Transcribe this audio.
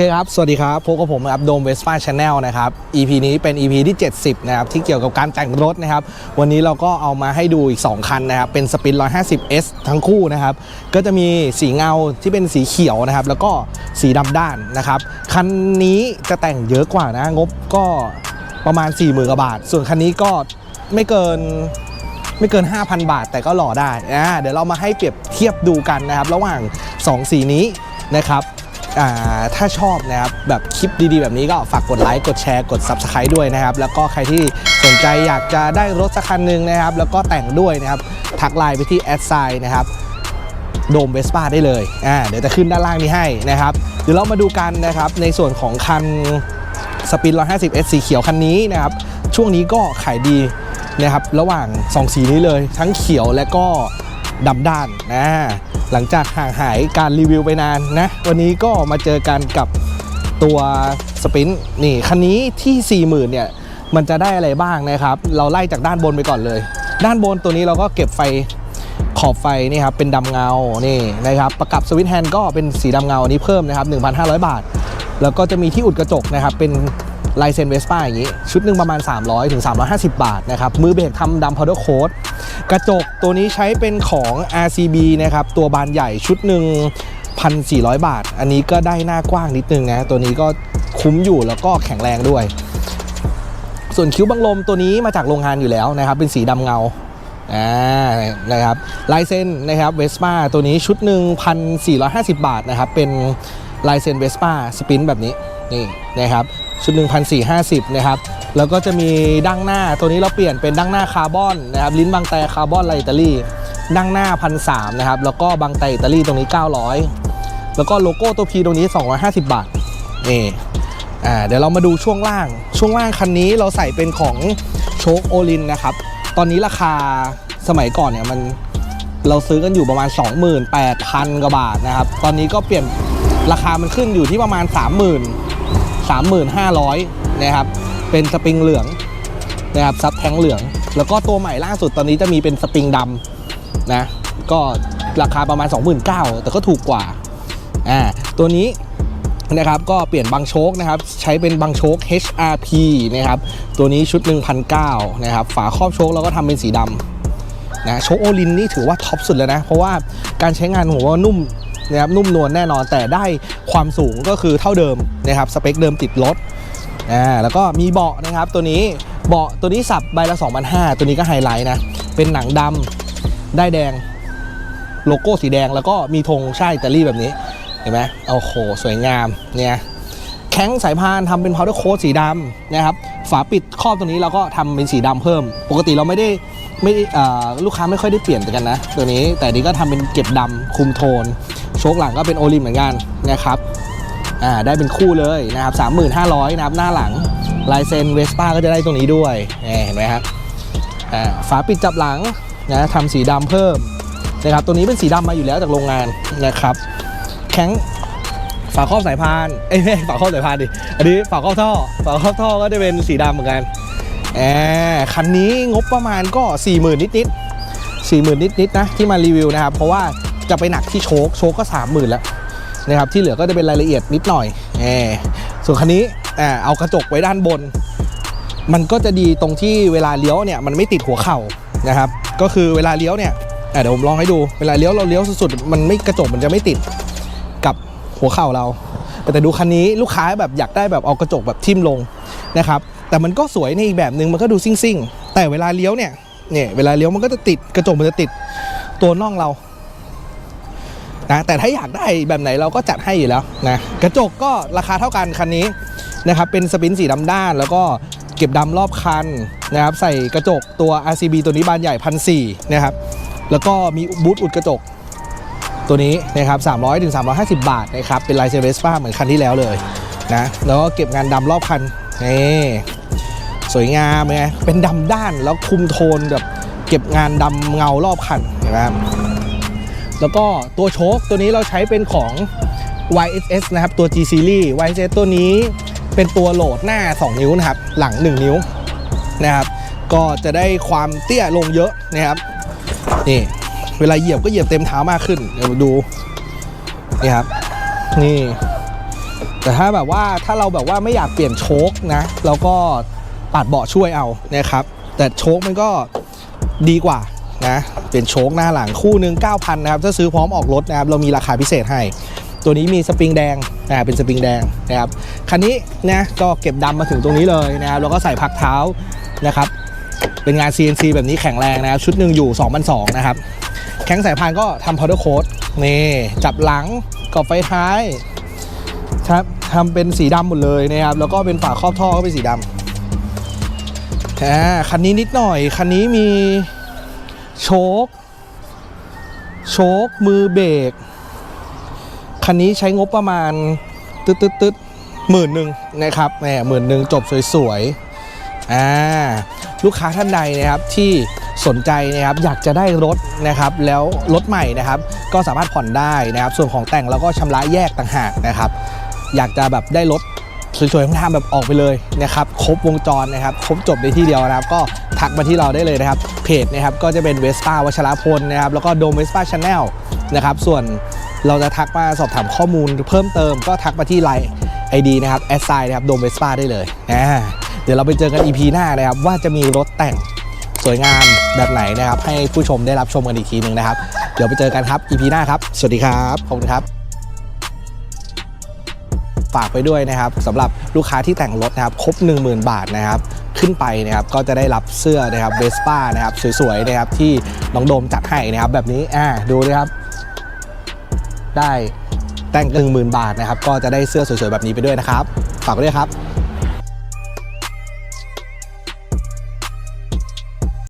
เคครับ สวัสดีครับ พบกับผมนะครับโดมเวสป้าชาแนลนะครับ EP นี้เป็น EP ที่ 70 นะครับ ที่เกี่ยวกับการแต่งรถนะครับ วันนี้เราก็เอามาให้ดูอีก 2 คันนะครับ เป็นสปิน 150S ทั้งคู่นะครับ ก็จะมีสีเงาที่เป็นสีเขียวนะครับ แล้วก็สีดำด้านนะครับ คันนี้จะแต่งเยอะกว่านะ งบก็ประมาณ 4 0,000กว่าบาท ส่วนคันนี้ก็ไม่เกินไม่เกิน 5,000 บาท แต่ก็หล่อได้อ่าเดี๋ยวเรามาให้เปรียบเทียบดูกันนะครับ ระหว่าง 2 สีนี้นะครับ ถ้าชอบนะครับแบบคลิปดีๆ แบบนี้ก็ฝากกดไลค์กดแชร์กด Subscribe ด้วยนะครับ แล้วก็ใครที่สนใจอยากจะได้รถสักคันหนึ่งนะครับ แล้วก็แต่งด้วยนะครับ ทักไลน์ไปที่แอดไซน์นะครับโดมเวสป้าได้เลยอ่าเดี๋ยวจะขึ้นด้านล่างนี้ให้นะครับ เดี๋ยวเรามาดูกันนะครับในส่วนของคันสปิน 150S สีเขียวคันนี้นะครับ ช่วงนี้ก็ขายดีนะครับ ระหว่าง 2 สีนี้เลย ทั้งเขียวและก็ดำด้านนะ หลังจากห่างหายการรีวิวไปนานนะ วันนี้ก็มาเจอกันกับตัวสปินนี่คันนี้ที่ 40,000เนี่ยมันจะได้อะไรบ้างนะครับ เราไล่จากด้านบนไปก่อนเลย ด้านบนตัวนี้เราก็เก็บไฟขอบไฟนี่ครับเป็นดำเงานี่นะครับประกับสวิตช์แฮนด์ก็เป็นสีดำเงาอันนี้เพิ่มนะครับ 1,500 บาท แล้วก็จะมีที่อุดกระจกนะครับเป็นลายเซนเวสป้าอย่างนี้ ชุดหนึ่งประมาณ 300ถึง350 บาทนะครับมือเบรกทำดำพาวเดอร์โค้ด กระจกตัวนี้ใช้เป็นของ RCB นะครับ ตัวบานใหญ่ชุดหนึ่ง1,400 บาท อันนี้ก็ได้หน้ากว้างนิดนึงนะ ตัวนี้ก็คุ้มอยู่แล้วก็แข็งแรงด้วย ส่วนคิ้วบังลมตัวนี้มาจากโรงงานอยู่แล้วนะครับ เป็นสีดำเงาอ่านะครับลายเส้นนะครับเวสป้าตัวนี้ชุดหนึ่งพันสี่ร้อยห้าสิบบาทนะครับ เป็นลายเส้นเวสป้าสปินแบบนี้นี่นะครับ ชุดหนึ่งพันสี่ห้าสิบนะครับ แล้วก็จะมีดั้งหน้าตัวนี้เราเปลี่ยนเป็นดั้งหน้าคาร์บอนนะครับ ลิ้นบางแต่คาร์บอนไลายอิตาลีดั้งหน้าพันสามนะครับ แล้วก็บางแต่อิตาลีตรงนี้ 900 แล้วก็โลโก้ตัว P ตรงนี้ 250 บาทนี่อ่าเดี๋ยวเรามาดูช่วงล่าง ช่วงล่างคันนี้เราใส่เป็นของโชคโอลินนะครับ ตอนนี้ราคาสมัยก่อนเนี่ยมันเราซื้อกันอยู่ประมาณ 28,000กว่าบาทนะครับ ตอนนี้ก็เปลี่ยนราคามันขึ้นอยู่ที่ประมาณ 30,000 35,500นะครับ เป็นสปริงเหลืองนะครับซับแทงเหลือง แล้วก็ตัวใหม่ล่าสุดตอนนี้จะมีเป็นสปริงดำนะ ก็ราคาประมาณ 29,000แต่ก็ถูกกว่า อ่า ตัวนี้นะครับก็เปลี่ยนบางโชคนะครับ ใช้เป็นบางโชค HRP นะครับ ตัวนี้ชุด1,009นะครับ ฝาครอบโชคเราก็ทำเป็นสีดำ นะโชโอลินนี่ถือว่าท็อปสุดแล้วนะ เพราะว่าการใช้งานผมว่านุ่มนะครับนุ่มนวลแน่นอนแต่ได้ความสูงก็คือเท่าเดิมนะครับสเปคเดิมติดรถอ่าแล้วก็มีเบาะนะครับตัวนี้เบาะตัวนี้สับใบละ2,500ตัวนี้ก็ไฮไลท์นะเป็นหนังดำได้แดงโลโก้สีแดงแล้วก็มีธงชาติอิตาลีแบบนี้เห็นไหมโอ้โหสวยงามเนี่ยแข้งสายพานทำเป็นพาวเดอร์โค้ดสีดำนะครับฝาปิดครอบตรงนี้เราก็ทำเป็นสีดำเพิ่ม ปกติเราไม่ได้ ไม่ได้อ่าลูกค้าไม่ค่อยได้เปลี่ยนกันนะ ตัวนี้แต่นี้ก็ทำเป็นเก็บดำคุมโทน โชคหลังก็เป็นโอลิมเหมือนกันนะครับอ่าได้เป็นคู่เลยนะครับ3,500นะครับหน้าหลังลายเซนเวสป้าก็จะได้ตรงนี้ด้วยเห็นไหมครับอ่าฝาปิดจับหลังนะทำสีดำเพิ่มนะครับตัวนี้เป็นสีดำมาอยู่แล้วจากโรงงานนะครับแข้งฝาครอบสายพานเอ้ยไม่ฝาครอบสายพานดิอันนี้ฝาครอบท่อฝาครอบท่อก็จะเป็นสีดำเหมือนกัน แอบคันนี้งบประมาณก็ 4 0,000 นิดนิดสี่หมื่นนิดนิดนะที่มารีวิวนะครับ เพราะว่าจะไปหนักที่โชคโชคก็ 30,000 แล้วนะครับที่เหลือก็จะเป็นรายละเอียดนิดหน่อยแอส่วนคันนี้อ่าเอากระจกไว้ด้านบน มันก็จะดีตรงที่เวลาเลี้ยวเนี่ยมันไม่ติดหัวเข่านะครับก็คือเวลาเลี้ยวเนี่ยเดี๋ยวผมลองให้ดูเวลาเลี้ยวเราเลี้ยวสุดๆมันไม่กระจกมันจะไม่ติดกับหัวเข่าเรา แต่ดูคันนี้ลูกค้าแบบอยากได้แบบเอากระจกแบบทิ่มลงนะครับ แต่มันก็สวยในอีกแบบหนึ่งมันก็ดูซิ่งๆ แต่เวลาเลี้ยวเนี่ยเนี่ยเวลาเลี้ยวมันก็จะติดกระจกมันจะติดตัวน่องเรานะแต่ถ้าอยากได้แบบไหนเราก็จัดให้อยู่แล้วนะกระจกก็ราคาเท่ากันคันนี้นะครับเป็นสปินสีดำด้าน แล้วก็เก็บดำรอบคันนะครับใส่กระจกตัว RCB ตัวนี้บานใหญ่พันสนะครับแล้วก็มีบูทอุดกระจกตัวนี้นะครับ300ถึง350 บาทนะครับเป็นลายเซเวสป้าเหมือนคันที่แล้วเลยนะแล้วก็เก็บงานดำรอบคันนี่ สวยงามไงเป็นดำด้านแล้วคุมโทนแบบเก็บงานดำเงารอบคันเห็นไหมครับแล้วก็ตัวโชคตัวนี้เราใช้เป็นของ YSS นะครับ ตัว G Series YSS ตัวนี้เป็นตัวโหลดหน้า 2 นิ้วนะครับ หลัง 1 นิ้วนะครับ ก็จะได้ความเตี้ยลงเยอะนะครับนี่เวลาเหยียบก็เหยียบเต็มเท้ามากขึ้นเดี๋ยวดูนี่ครับนี่แแต่ถ้าแบบว่าถ้าเราแบบว่าไม่อยากเปลี่ยนโชคนะเราก็ ปัดเบาะช่วยเอานะครับ แต่โชคมันก็ดีกว่านะเปลี่ยนโชคหน้าหลังคู่หนึ่ง9,000นะครับถ้าซื้อพร้อมออกรถนะครับเรามีราคาพิเศษให้ ตัวนี้มีสปริงแดงนะเป็นสปริงแดงนะครับคันนี้นะก็เก็บดำมาถึงตรงนี้เลยนะครับแล้วก็ใส่พักเท้านะครับเป็นงาน CNC แบบนี้แข็งแรงนะครับชุดหนึ่งอยู่2,200นะครับแข้งสายพานก็ทำ powder coat นี่จับหลังกรอบไฟท้ายครับทำเป็นสีดำหมดเลยนะครับแล้วก็เป็นฝาครอบท่อก็เป็นสีดำ อ่าคันนี้นิดหน่อย คันนี้มีโชคโชคมือเบรกคันนี้ใช้งบประมาณตึ๊ดตึ๊ดตึ๊ดหมื่นหนึ่งนะครับแหมหมื่นหนึ่งจบสวยๆอ่าลูกค้าท่านใดนะครับที่สนใจนะครับอยากจะได้รถนะครับ แล้วรถใหม่นะครับ ก็สามารถผ่อนได้นะครับ ส่วนของแต่งเราก็ชำระแยกต่างหากนะครับ อยากจะแบบได้รถ สวยๆทำแบบออกไปเลยนะครับครบวงจรนะครับครบจบในที่เดียวนะครับ ก็ทักมาที่เราได้เลยนะครับ เพจนะครับก็จะเป็นเวสป้าวัชรพลนะครับแล้วก็โดมเวสป้าชาแนลนะครับส่วนเราจะทักมาสอบถามข้อมูลเพิ่มเติมก็ทักมาที่ไลน์ไอดีนะครับแอดไซนะครับโดมเวสป้าได้เลยอ่าเดี๋ยวเราไปเจอกัน EP หน้านะครับว่าจะมีรถแต่งสวยงามแบบไหนนะครับ ให้ผู้ชมได้รับชมกันอีกทีหนึ่งนะครับ เดี๋ยวไปเจอกันครับ EP หน้าครับ สวัสดีครับขอบคุณครับ ฝากไปด้วยนะครับสำหรับลูกค้าที่แต่งรถนะครับครบ 10,000 บาทนะครับขึ้นไปนะครับก็จะได้รับเสื้อนะครับเวสป้านะครับสวยๆนะครับที่น้องโดมจัดให้นะครับแบบนี้อ่าดูนะครับได้แต่งหนึ่งหมื่นบาทนะครับก็จะได้เสื้อสวยๆแบบนี้ไปด้วยนะครับฝากไปด้วยครับ